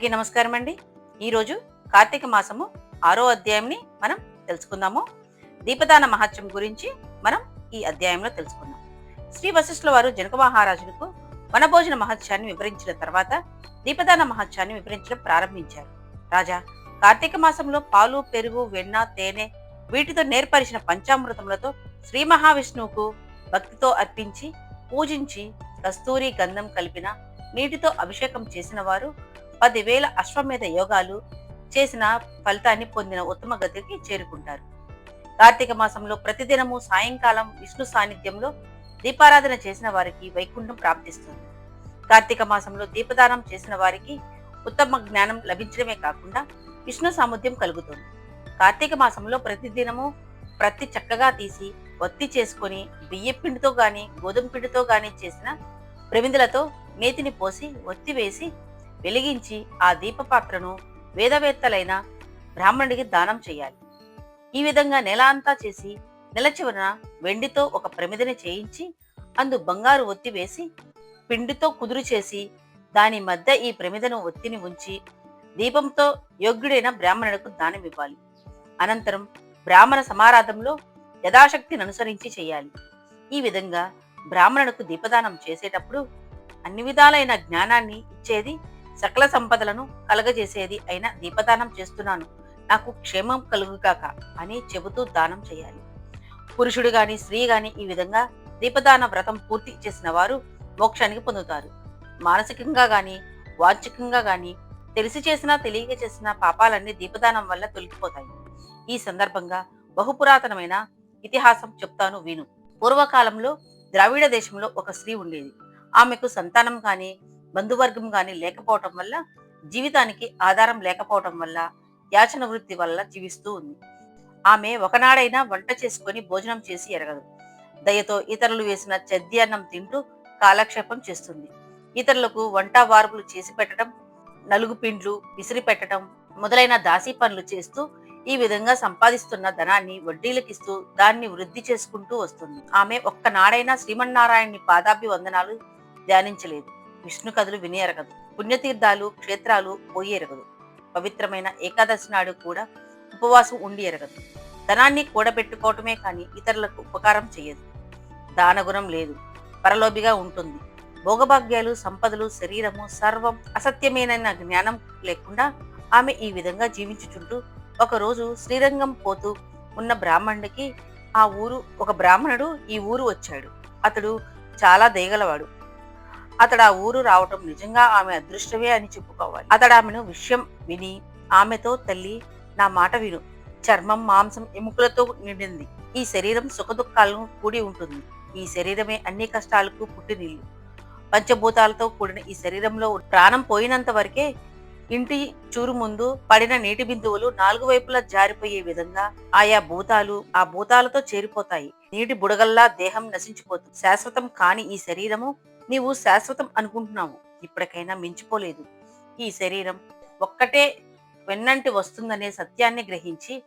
అందరికీ నమస్కారం అండి. ఈరోజు కార్తీక మాసము ఆరో అధ్యాయంని మనం తెలుసుకుందాము. దీపదాన మహత్యం గురించి మనం ఈ అధ్యాయంలో తెలుసుకుందాం. శ్రీ వశిష్ఠుల వారు జనక మహారాజులకు వనభోజన మహత్యాన్ని వివరించిన తర్వాత దీపదాన మహత్యాన్ని వివరించడం ప్రారంభించారు. రాజా కార్తీక మాసంలో పాలు పెరుగు వెన్న తేనె వీటితో నేర్పరిచిన పంచామృతములతో శ్రీ మహావిష్ణువుకు భక్తితో అర్పించి పూజించి కస్తూరి గంధం కలిపిన నీటితో అభిషేకం చేసిన వారు పదివేల అశ్వమేధ యోగాలు చేసిన ఫలితాన్ని పొందిన ఉత్తమ గతికి చేరుకుంటారు. కార్తీక మాసంలో ప్రతిదినము సాయంకాలం విష్ణు సాన్నిధ్యంలో దీపారాధన చేసిన వారికి వైకుంఠం ప్రాప్తిస్తుంది. కార్తీక మాసంలో దీపదానం చేసిన వారికి ఉత్తమ జ్ఞానం లభించడమే కాకుండా విష్ణు సాముద్యం కలుగుతుంది. కార్తీక మాసంలో ప్రతిదినము ప్రతి చక్కగా తీసి ఒత్తి చేసుకొని బియ్య పిండితో గాని గోధుమ పిండితో గాని చేసిన ప్రమిదలతో నేతిని పోసి వత్తి వేసి వెలిగించి ఆ దీపపాత్రను వేదవేత్తలైన బ్రాహ్మణుడికి దానం చేయాలి. ఈ విధంగా నెల అంతా చేసి నెల చివరన వెండితో ఒక ప్రమిదని చేయించి అందు బంగారు ఒత్తి వేసి పిండితో కుదురు చేసి దాని మధ్య ఈ ప్రమిదను ఒత్తిని ఉంచి దీపంతో యోగ్యుడైన బ్రాహ్మణుడికి దానం ఇవ్వాలి. అనంతరం బ్రాహ్మణ సమారాధంలో యథాశక్తిని అనుసరించి చేయాలి. ఈ విధంగా బ్రాహ్మణుడికి దీపదానం చేసేటప్పుడు అన్ని విధాలైన జ్ఞానాన్ని ఇచ్చేది సకల సంపదలను కలగజేసేది అయిన దీపదానం చేస్తున్నాను. నాకు క్షేమం కలుగుగాక అని చెబుతూ దానం చేయాలి. పురుషుడు గాని స్త్రీ గాని ఈ విధంగా దీపదాన వ్రతం పూర్తి చేసిన వారు మోక్షానికి పొందుతారు. మానసికంగా గాని వాచికంగా గాని తెలిసి చేసినా తెలియక చేసిన పాపాలన్నీ దీపదానం వల్ల తొలగిపోతాయి. ఈ సందర్భంగా బహుపురాతనమైన ఇతిహాసం చెప్తాను విను. పూర్వకాలంలో ద్రావిడ దేశంలో ఒక స్త్రీ ఉండేది. ఆమెకు సంతానం కానీ బంధువర్గం కానీ లేకపోవటం వల్ల జీవితానికి ఆధారం లేకపోవటం వల్ల యాచన వృత్తి వల్ల జీవిస్తూ ఉంది. ఆమె ఒకనాడైనా వంట చేసుకొని భోజనం చేసి ఎరగదు. దయతో ఇతరులు వేసిన చద్యాన్నం తింటూ కాలక్షేపం చేస్తుంది. ఇతరులకు వంట వార్పులు చేసి పెట్టడం నలుగు పిండ్లు విసిరి పెట్టడం మొదలైన దాసీ పనులు చేస్తూ ఈ విధంగా సంపాదిస్తున్న ధనాన్ని వడ్డీలకిస్తూ దాన్ని వృద్ధి చేసుకుంటూ వస్తుంది. ఆమె ఒక్కనాడైనా శ్రీమన్నారాయణ్ణి పాదాభి వందనాలు ధ్యానించలేదు. విష్ణు కథలు వినేరగదు పుణ్యతీర్థాలు క్షేత్రాలు పోయేరగదు పవిత్రమైన ఏకాదశి నాడు కూడా ఉపవాసం ఉండి ఎరగదు. ధనాన్ని కూడబెట్టుకోవటమే కానీ ఇతరులకు ఉపకారం చేయదు దానగుణం లేదు. పరలోభిగా ఉంటుంది. భోగభాగ్యాలు సంపదలు శరీరము సర్వం అసత్యమైన జ్ఞానం లేకుండా ఆమె ఈ విధంగా జీవించుచుంటూ ఒకరోజు శ్రీరంగం పోతూ ఉన్న బ్రాహ్మణుడికి ఆ ఊరు ఒక బ్రాహ్మణుడు ఈ ఊరు వచ్చాడు. అతడు చాలా దేగలవాడు. అతడు ఆ ఊరు రావటం నిజంగా ఆమె అదృష్టమే అని చెప్పుకోవాలి. అతడు ఆమెను విషయం విని ఆమెతో తల్లి నా మాట విను. చర్మం మాంసం ఎముకలతో నిండింది. ఈ శరీరం సుఖదుఖాలను కూడి ఉంటుంది. ఈ శరీరమే అన్ని కష్టాలకు పుట్టినిల్లు. పంచభూతాలతో కూడిన ఈ శరీరంలో ప్రాణం పోయినంత వరకే ఇంటి చూరు ముందు పడిన నీటి బిందువులు నాలుగు వైపులా జారిపోయే విధంగా ఆయా భూతాలు ఆ భూతాలతో చేరిపోతాయి. నీటి బుడగల్లా దేహం నశించిపోతుంది. శాశ్వతం కాని ఈ శరీరము నీవు శాశ్వతం అనుకుంటున్నావు. ఇప్పటికైనా మించిపోలేదు. ఈ శరీరం ఒక్కటే వెన్నంటి వస్తుందనే సత్యాన్ని గ్రహించి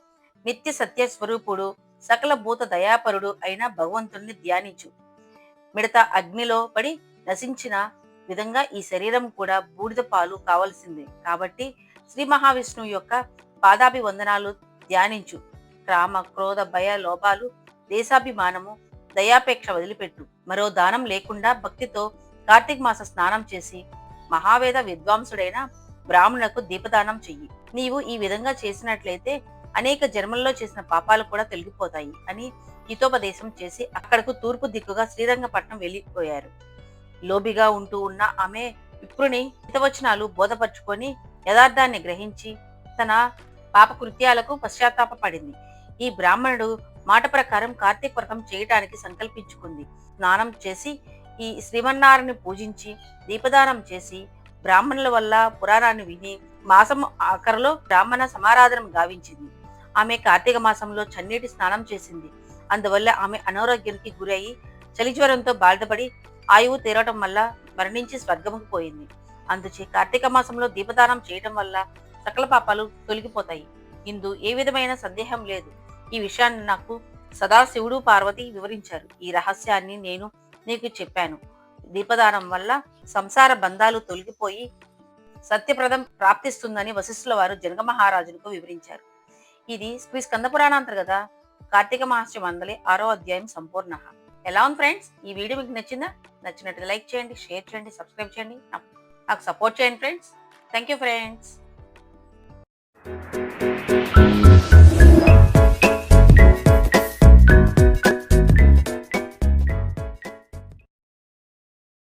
నిత్య సత్య స్వరూపుడు సకల భూత దయాపరుడు అయిన భగవంతుణ్ణి ధ్యానించు. మిడత అగ్నిలో పడి నశించిన విధంగా ఈ శరీరం కూడా బూడిద పాలు కావలసిందే. కాబట్టి శ్రీ మహావిష్ణువు యొక్క పాదాభి వందనాలు ధ్యానించు. క్రామ క్రోధ భయ లోపాలు దేశాభిమానము దయాపేక్ష వదిలిపెట్టు. మరో దానం లేకుండా భక్తితో కార్తీక మాస స్నానం చేసి మహావేద విద్వాంసుడైన బ్రాహ్మణులకు దీపదానం చెయ్యి. నీవు ఈ విధంగా చేసినట్లయితే అనేక జన్మల్లో చేసిన పాపాలు కూడా తొలగిపోతాయి అని హితోపదేశం చేసి అక్కడకు తూర్పు దిక్కుగా శ్రీరంగపట్నం వెళ్ళిపోయారు. లోబిగా ఉంటూ ఉన్న ఆమె విప్రుని హితవచనాలు బోధపరుచుకొని యథార్థాన్ని గ్రహించి తన పాపకృత్యాలకు పశ్చాత్తాపపడింది. ఈ బ్రాహ్మణుడు మాట ప్రకారం కార్తీక వ్రతం చేయటానికి సంకల్పించుకుంది. స్నానం చేసి ఈ శ్రీమన్నారాయణని పూజించి దీపదానం చేసి బ్రాహ్మణుల వల్ల పురాణాన్ని విని మాసం ఆఖరిలో బ్రాహ్మణ సమారాధనం గావించింది. ఆమె కార్తీక మాసంలో చన్నీటి స్నానం చేసింది. అందువల్ల ఆమె అనారోగ్యానికి గురయ్యి చలిజ్వరంతో బాధపడి ఆయువు తీరటం వల్ల మరణించి స్వర్గముకు పోయింది. అందుచే కార్తీక మాసంలో దీపదానం చేయటం వల్ల సకల పాపాలు తొలగిపోతాయి. ఇందు ఏ విధమైన సందేహం లేదు. ఈ విషయాన్ని నాకు సదాశివుడు పార్వతి వివరించారు. ఈ రహస్యాన్ని నేను నీకు చెప్పాను. దీపదానం వల్ల సంసార బంధాలు తొలగిపోయి సత్యప్రదం ప్రాప్తిస్తుందని వశిష్ఠుల వారు జనక మహారాజులకు వివరించారు. ఇది శ్రీ స్కంద పురాణాంతర్గత కార్తీక మహర్షి మందలి ఆరో అధ్యాయం సంపూర్ణ. ఎలా ఉంది ఫ్రెండ్స్? ఈ వీడియో మీకు నచ్చిందా? నచ్చినట్టు లైక్ చేయండి షేర్ చేయండి సబ్స్క్రైబ్ చేయండి. నాకు సపోర్ట్ చేయండి ఫ్రెండ్స్. Thank you friends.